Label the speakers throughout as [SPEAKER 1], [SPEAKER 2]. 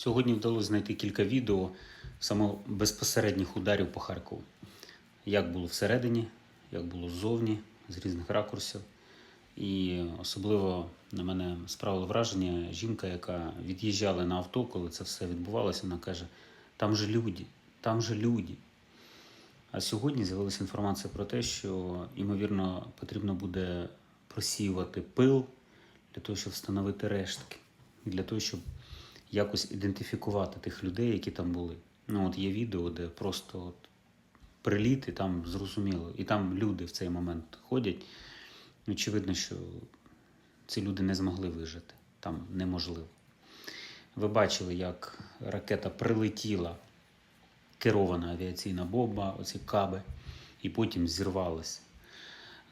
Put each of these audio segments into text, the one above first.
[SPEAKER 1] Сьогодні вдалося знайти кілька відео саме безпосередніх ударів по Харкову. Як було всередині, як було ззовні, з різних ракурсів. І особливо на мене справило враження жінка, яка від'їжджала на авто, коли це все відбувалося, вона каже: там же люди, там же люди. А сьогодні з'явилася інформація про те, що, ймовірно, потрібно буде просіювати пил для того, щоб встановити рештки, для того, щоб якось ідентифікувати тих людей, які там були. Ну, от є відео, де просто от приліт, і там зрозуміло, і там люди в цей момент ходять. Очевидно, що ці люди не змогли вижити. Там неможливо. Ви бачили, як ракета прилетіла, керована авіаційна бомба, оці каби, і потім зірвалася.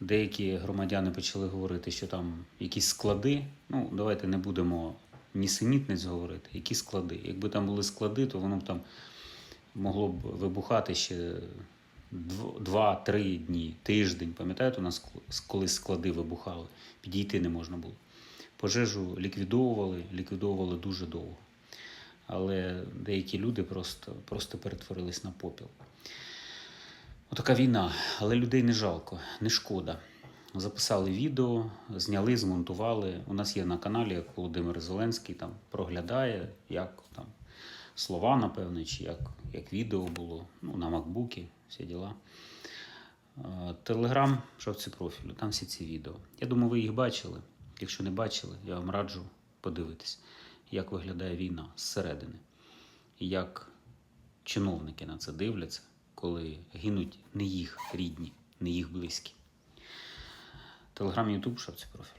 [SPEAKER 1] Деякі громадяни почали говорити, що там якісь склади. Ну, давайте не будемо нісенітниць говорити, які склади. Якби там були склади, то воно б там могло б вибухати ще дв- два-три дні, тиждень. Пам'ятаєте, у нас колись склади вибухали, підійти не можна було. Пожежу ліквідовували, ліквідовували дуже довго. Але деякі люди просто, просто перетворились на попіл. Отака війна, але людей не жалко, не шкода. Записали відео, зняли, змонтували. У нас є на каналі, як Володимир Зеленський там проглядає, як там слова, напевне, чи як, як відео було, ну, на макбуки, всі діла. Е, Телеграм, шовці профілю, там всі ці відео. Я думаю, ви їх бачили. Якщо не бачили, я вам раджу подивитись, як виглядає війна зсередини. Як чиновники на це дивляться, коли гинуть не їх рідні, не їх близькі. Телеграм, Ютуб, шапці профіль.